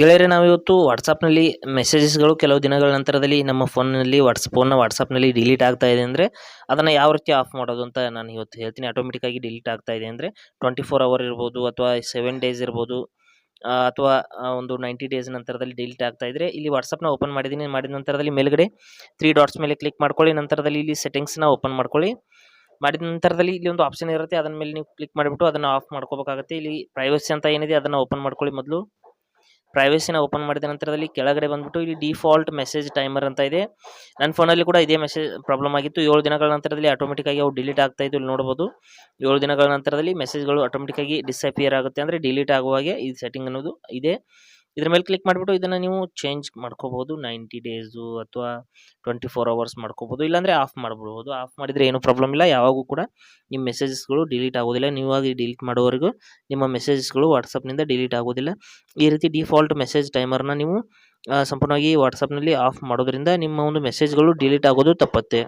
ಗೆಳೆಯರೆ ನಾವಿವತ್ತು ವಾಟ್ಸಪ್ನಲ್ಲಿ ಮೆಸೇಜಸ್ಗಳು ಕೆಲವು ದಿನಗಳ ನಂತರದಲ್ಲಿ ನಮ್ಮ ಫೋನ್ನಲ್ಲಿ ವಾಟ್ಸ್ ಫೋನ್ನ ವಾಟ್ಸಪ್ನಲ್ಲಿ ಡಿಲೀಟ್ ಆಗ್ತಾ ಇದೆ ಅಂದರೆ ಅದನ್ನು ಯಾವ ರೀತಿ ಆಫ್ ಮಾಡೋದು ಅಂತ ನಾನು ಇವತ್ತು ಹೇಳ್ತೀನಿ. ಆಟೋಮೆಟಿಕ್ಕಾಗಿ ಡಿಲೀಟ್ ಆಗ್ತಾ ಇದೆ ಅಂದರೆ ಟ್ವೆಂಟಿ ಫೋರ್ ಅವರ್ ಇರ್ಬೋದು ಅಥವಾ ಸೆವೆನ್ ಡೇಸ್ ಇರ್ಬೋದು ಅಥವಾ ಒಂದು ನೈಂಟಿ ಡೇಸ್ ನಂತರದಲ್ಲಿ ಡಿಲೀಟ್ ಆಗ್ತಾ ಇದ್ದರೆ ಇಲ್ಲಿ ವಾಟ್ಸಪ್ನ ಓಪನ್ ಮಾಡಿದ್ದೀನಿ. ಮಾಡಿದ ನಂತರದಲ್ಲಿ ಮೇಲ್ಗಡೆ ತ್ರೀ ಡಾಟ್ಸ್ ಮೇಲೆ ಕ್ಲಿಕ್ ಮಾಡ್ಕೊಳ್ಳಿ. ನಂತರದಲ್ಲಿ ಇಲ್ಲಿ ಸೆಟ್ಟಿಂಗ್ಸ್ನ ಓಪನ್ ಮಾಡ್ಕೊಳ್ಳಿ. ಮಾಡಿದ ನಂತರದಲ್ಲಿ ಇಲ್ಲಿ ಒಂದು ಆಪ್ಷನ್ ಇರುತ್ತೆ. ಅದನ್ನ ಮೇಲೆ ನೀವು ಕ್ಲಿಕ್ ಮಾಡಿಬಿಟ್ಟು ಅದನ್ನು ಆಫ್ ಮಾಡ್ಕೋಬೇಕಾಗುತ್ತೆ. ಇಲ್ಲಿ ಪ್ರೈವಸಿ ಅಂತ ಏನಿದೆ ಅದನ್ನು ಓಪನ್ ಮಾಡ್ಕೊಳ್ಳಿ ಮೊದಲು. ಪ್ರೈವಸಿನ ಓಪನ್ ಮಾಡಿದ ನಂತರದಲ್ಲಿ ಕೆಳಗಡೆ ಬಂದ್ಬಿಟ್ಟು ಇಲ್ಲಿ ಡಿಫಾಲ್ಟ್ ಮೆಸೇಜ್ ಟೈಮರ್ ಅಂತ ಇದೆ. ನನ್ನ ಫೋನಲ್ಲಿ ಕೂಡ ಇದೇ ಮೆಸೇಜ್ ಪ್ರಾಬ್ಲಮ್ ಆಗಿತ್ತು. ಏಳು ದಿನಗಳ ನಂತರದಲ್ಲಿ ಆಟೋಮೆಟಿಕ್ ಆಗಿ ಅವು ಡಿಲೀಟ್ ಆಗ್ತಾ ಇದ್ದು ಇಲ್ಲಿ ನೋಡ್ಬೋದು. ಏಳು ದಿನಗಳ ನಂತರದಲ್ಲಿ ಮೆಸೇಜ್ಗಳು ಆಟೋಮೆಟಿಕ್ಕಾಗಿ ಡಿಸಪಿಯರ್ ಆಗುತ್ತೆ. ಅಂದರೆ ಡಿಲೀಟ್ ಆಗುವಾಗೆ ಈ ಸೆಟ್ಟಿಂಗ್ ಅನ್ನೋದು ಇದೆ. ಇದ್ರ ಮೇಲೆ ಕ್ಲಿಕ್ ಮಾಡಿಬಿಟ್ಟು ಇದನ್ನು ನೀವು ಚೇಂಜ್ ಮಾಡ್ಕೋಬೋದು. ನೈಂಟಿ ಡೇಸು ಅಥವಾ ಟ್ವೆಂಟಿ ಫೋರ್ ಅವರ್ಸ್ ಮಾಡ್ಕೋಬೋದು. ಇಲ್ಲಾಂದರೆ ಆಫ್ ಮಾಡ್ಬಿಡಬಹುದು ಆಫ್ ಮಾಡಿದರೆ ಏನೂ ಪ್ರಾಬ್ಲಮ್ ಇಲ್ಲ. ಯಾವಾಗೂ ಕೂಡ ನಿಮ್ಮ ಮೆಸೇಜಸ್ಗಳು ಡಿಲೀಟ್ ಆಗೋದಿಲ್ಲ. ನೀವಾಗಿ ಡಿಲೀಟ್ ಮಾಡೋವರೆಗೂ ನಿಮ್ಮ ಮೆಸೇಜಸ್ಗಳು ವಾಟ್ಸಪ್ನಿಂದ ಡಿಲೀಟ್ ಆಗೋದಿಲ್ಲ. ಈ ರೀತಿ ಡಿಫಾಲ್ಟ್ ಮೆಸೇಜ್ ಟೈಮರ್ನ ನೀವು ಸಂಪೂರ್ಣವಾಗಿ ವಾಟ್ಸಪ್ನಲ್ಲಿ ಆಫ್ ಮಾಡೋದ್ರಿಂದ ನಿಮ್ಮ ಒಂದು ಮೆಸೇಜ್ಗಳು ಡಿಲೀಟ್ ಆಗೋದು ತಪ್ಪತ್ತೆ.